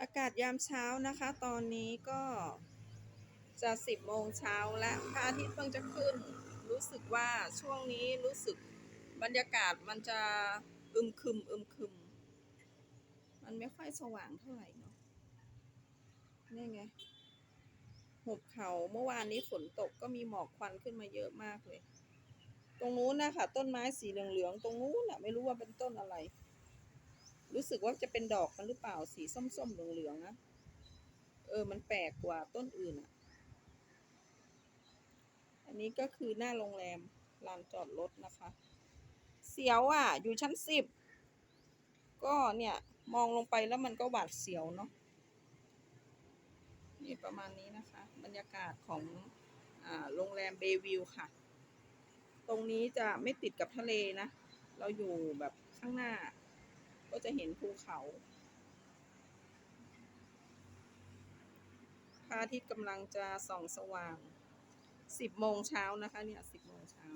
อากาศยามเช้านะคะ ตอนนี้ก็จะสิบโมงเช้าและพระอาทิตย์เพิ่งจะขึ้น รู้สึกว่าช่วงนี้รู้สึกบรรยากาศมันจะอึมครึมอึมครึม มันไม่ค่อยสว่างเท่าไหร่เนาะนี่ไงหุบเขาเมื่อวานนี้ฝนตกก็มีหมอกควันขึ้นมาเยอะมากเลย ตรงนู้นนะคะต้นไม้สีเหลืองๆตรงนู้นน่ะ ไม่รู้ว่าเป็นต้นอะไร รู้สึกว่าจะเป็นดอกมันหรือเปล่าสีส้มๆเหลืองๆนะเออ มันแปลกกว่าต้นอื่นอะ อันนี้ก็คือหน้าโรงแรมลานจอดรถนะคะ เสียวอะ อยู่ชั้นสิบ ก็เนี่ย มองลงไปแล้วมันก็หวาดเสียวเนาะ นี่ประมาณนี้นะคะ บรรยากาศของอ่าโรงแรมเบวิวค่ะ ตรงนี้จะไม่ติดกับทะเลนะ เราอยู่แบบข้างหน้า จะเห็นภูเขาพระอาทิตย์กำลังจะส่องสว่างสิบโมงเช้านะคะ เนี่ยสิบโมงเช้า